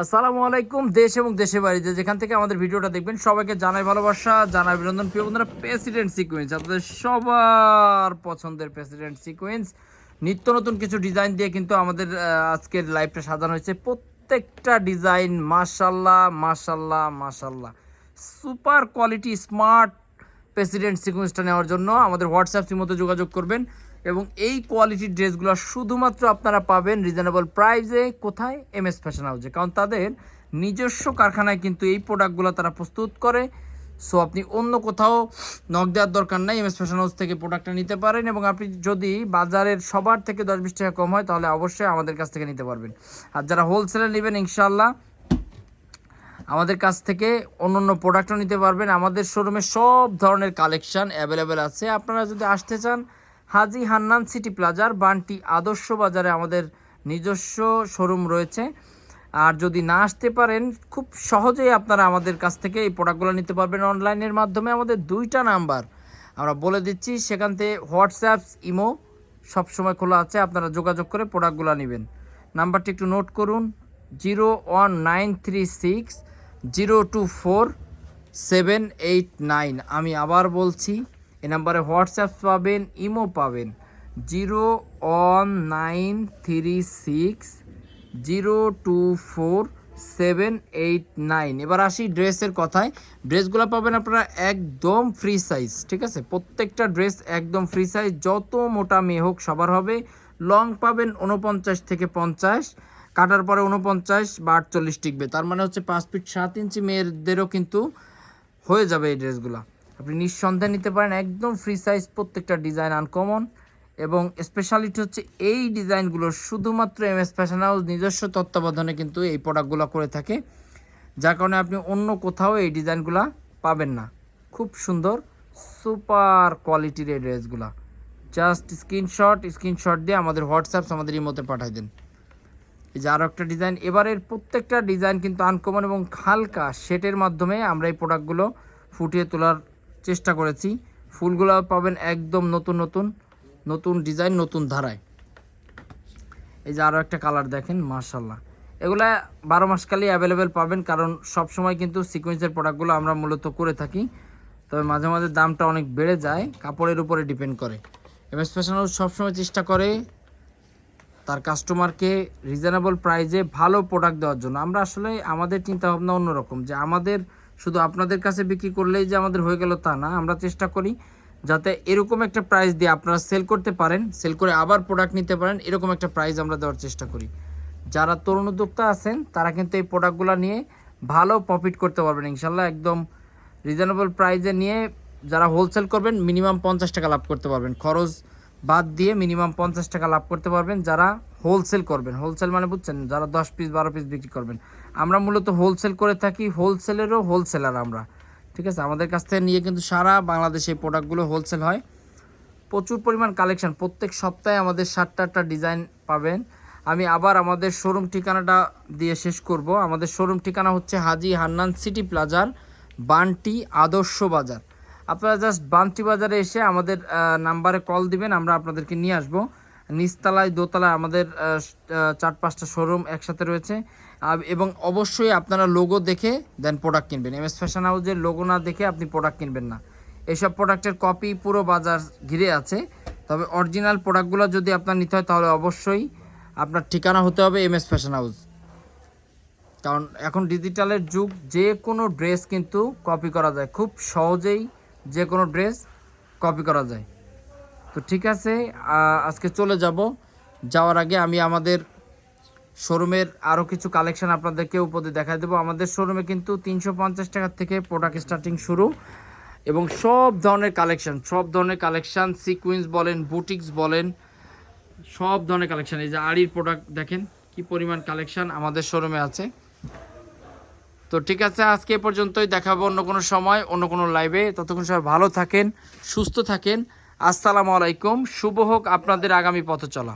আসসালামু আলাইকুম, দেশ এবং দেশের বাড়িতে। যেখান থেকে আমাদের ভিডিওটা দেখবেন, সবাইকে জানাই ভালোবাসা, জানাই অভিনন্দন। প্রিয় বন্ধুরা প্রেসিডেন্ট সিকোয়েন্স আপনাদের সবার পছন্দের প্রেসিডেন্ট সিকোয়েন্স নিত্য নতুন কিছু ডিজাইন দিয়ে কিন্তু আমাদের আজকের লাইভটা সাজানো হয়েছে। প্রত্যেকটা ডিজাইন মাশাল্লাহ মাশাল্লাহ মাশাল্লাহ সুপার কোয়ালিটি স্মার্ট প্রেসিডেন্ট সিকোয়েন্সটা নেওয়ার জন্য আমাদের হোয়াটসঅ্যাপ মতো যোগাযোগ করবেন। এবং এই কোয়ালিটির ড্রেসগুলো শুধুমাত্র আপনারা পাবেন রিজনেবল প্রাইসে কোথায়? এম এস ফ্যাশন হাউসে কারণ তাদের নিজস্ব কারখানায় কিন্তু এই প্রোডাক্টগুলো তারা প্রস্তুত করে। সো আপনি অন্য কোথাও নক দেওয়ার দরকার নাই। এম এস ফ্যাশন হাউস থেকে প্রোডাক্টটা নিতে পারেন এবং আপনি যদি বাজারের সবার থেকে দশ বিশ টাকা কম হয়, তাহলে অবশ্যই আমাদের কাছ থেকে নিতে পারবেন। আর যারা হোলসেলে নেবেন ইনশাল্লাহ আমাদের কাছ থেকে অন্য অন্য প্রোডাক্টও নিতে পারবেন। আমাদের শোরুমে সব ধরনের কালেকশন অ্যাভেলেবেল আছে। আপনারা যদি আসতে চান হাজি হান্নান সিটি প্লাজার বানটি আদর্শ বাজারে আমাদের নিজস্ব শোরুম রয়েছে। আর যদি না আসতে পারেন, খুব সহজেই আপনারা আমাদের কাছ থেকে এই প্রোডাক্টগুলো নিতে পারবেন অনলাইনের মাধ্যমে। আমাদের দুইটা নাম্বার, আমরা বলে দিচ্ছি, সেখান থেকে হোয়াটসঅ্যাপ, ইমো সবসময় খোলা আছে, আপনারা যোগাযোগ করে প্রোডাক্টগুলো নেবেন। নাম্বারটি একটু নোট করুন, zero one nine three six zero two four seven eight nine. আমি আবার বলছি এই নাম্বারে হোয়াটসঅ্যাপ পাবেন, ইমো পাবেন। Zero one nine three six zero two four seven eight nine. এবার আসি ড্রেসের কথায়। ড্রেসগুলো পাবেন আপনারা একদম ফ্রি সাইজ, ঠিক আছে? প্রত্যেকটা ড্রেস একদম ফ্রি সাইজ, যত মোটা মেয়ে হোক সবার হবে। লং পাবেন উনপঞ্চাশ থেকে পঞ্চাশ, কাটার পরে উনপঞ্চাশ বা আটচল্লিশ টিকবে। তার মানে হচ্ছে পাঁচ ফিট সাত ইঞ্চি মেয়েদেরও কিন্তু হয়ে যাবে এই ড্রেসগুলো। আপনি নিঃসন্দেহে নিতে পারেন একদম ফ্রি সাইজ প্রত্যেকটা ডিজাইন আনকমন এবং স্পেশালিটি হচ্ছে এই ডিজাইনগুলো শুধুমাত্র এম এস ফ্যাশন হাউস নিজস্ব তত্ত্বাবধানে কিন্তু এই প্রোডাক্টগুলো করে থাকে, যার কারণে আপনি অন্য কোথাও এই ডিজাইনগুলো পাবেন না। খুব সুন্দর সুপার কোয়ালিটির এই ড্রেসগুলো জাস্ট স্ক্রিনশট স্ক্রিনশট দিয়ে আমাদের হোয়াটসঅ্যাপ আমাদের ইমোতে পাঠিয়ে দেন। এই যে আরও একটা ডিজাইন এবারের প্রত্যেকটা ডিজাইন কিন্তু আনকমন এবং হালকা শেটের মাধ্যমে আমরা এই প্রোডাক্টগুলো ফুটিয়ে তোলার চেষ্টা করেছি। ফুলগুলো পাবেন একদম নতুন নতুন নতুন ডিজাইন, নতুন ধারায়। এই যে আরও একটা কালার দেখেন মার্শাল্লাহ এগুলা বারো মাসকালই অ্যাভেলেবেল পাবেন, কারণ সব সময় কিন্তু সিকোয়েন্সের প্রোডাক্টগুলো আমরা মূলত করে থাকি। তবে মাঝে মাঝে দামটা অনেক বেড়ে যায়, কাপড়ের উপরে ডিপেন্ড করে। এম এস ফ্যাশন হাউস সবসময় চেষ্টা করে তার কাস্টমারকে রিজনেবল প্রাইজে ভালো প্রোডাক্ট দেওয়ার জন্য। আমরা আসলে আমাদের চিন্তাভাবনা অন্যরকম, যে আমাদের শুধু আপনাদের কাছে বিক্রি করলেই যে আমাদের হয়ে গেল তা না, আমরা চেষ্টা করি যাতে এরকম একটা প্রাইস দিয়ে আপনারা সেল করতে পারেন সেল করে আবার প্রোডাক্ট নিতে পারেন, এরকম একটা প্রাইস আমরা দেওয়ার চেষ্টা করি। যারা তরুণ উদ্যোক্তা আছেন, তারা কিন্তু এই প্রোডাক্টগুলো নিয়ে ভালো প্রফিট করতে পারবেন। ইনশাল্লাহ একদম রিজনেবল প্রাইসে নিয়ে যারা হোলসেল করবেন মিনিমাম পঞ্চাশ টাকা লাভ করতে পারবেন। খরচ বাদ দিয়ে মিনিমাম পঞ্চাশ টাকা লাভ করতে পারবেন, যারা হোলসেল করবেন। হোলসেল মানে বুঝছেন, যারা দশ পিস বারো পিস বিক্রি করবেন। আমরা মূলত হোলসেল করে থাকি হোলসেলেরও হোলসেলার আমরা। ঠিক আছে? আমাদের কাছ থেকে নিয়ে কিন্তু সারা বাংলাদেশে এই প্রোডাক্টগুলো হোলসেল হয়। প্রচুর পরিমাণ কালেকশন প্রত্যেক সপ্তাহে আমাদের সাতটা আটটা ডিজাইন পাবেন। আমি আবার আমাদের শোরুম ঠিকানাটা দিয়ে শেষ করব। আমাদের শোরুম ঠিকানা হচ্ছে হাজি হান্নান সিটি প্লাজার বান্টি আদর্শ বাজার। আপনারা জাস্ট বান্টি বাজারে এসে আমাদের নাম্বারে কল দিবেন, আমরা আপনাদেরকে নিয়ে আসব। নিচতলায়, দোতলায় আমাদের চার পাঁচটা শোরুম একসাথে রয়েছে। এবং অবশ্যই আপনারা লোগো দেখে দেন প্রোডাক্ট কিনবেন। এম এস ফ্যাশন হাউসের লোগো না দেখে আপনি প্রোডাক্ট কিনবেন না। এইসব প্রোডাক্টের কপি পুরো বাজার ঘিরে আছে। তবে অরিজিনাল প্রোডাক্টগুলো যদি আপনার নিতে হয়, তাহলে অবশ্যই আপনার ঠিকানা হতে হবে এম এস ফ্যাশন হাউস কারণ এখন ডিজিটালের যুগ, যে কোনো ড্রেস কিন্তু কপি করা যায়। খুব সহজেই যে কোনো ড্রেস কপি করা যায়। তো ঠিক আছে আজকে চলে যাব। যাওয়ার আগে আমি আমাদের শোরুমের আরও কিছু কালেকশান আপনাদেরকে উপদে দেখাই দেবো। আমাদের শোরুমে কিন্তু তিনশো পঞ্চাশ টাকার থেকে প্রোডাক্ট স্টার্টিং শুরু এবং সব ধরনের কালেকশন সব ধরনের কালেকশন সিকুয়েন্স বলেন বুটিক্স বলেন, সব ধরনের কালেকশান এই যে আড়ির প্রোডাক্ট দেখেন, কি পরিমাণ কালেকশান আমাদের শোরুমে আছে। তো ঠিক আছে, আজকে পর্যন্তই। দেখাবো অন্য কোনো সময়, অন্য কোনো লাইভে ততক্ষণ সবাই ভালো থাকেন, সুস্থ থাকেন। আসসালামু আলাইকুম। শুভ হোক আপনাদের আগামী পথ চলা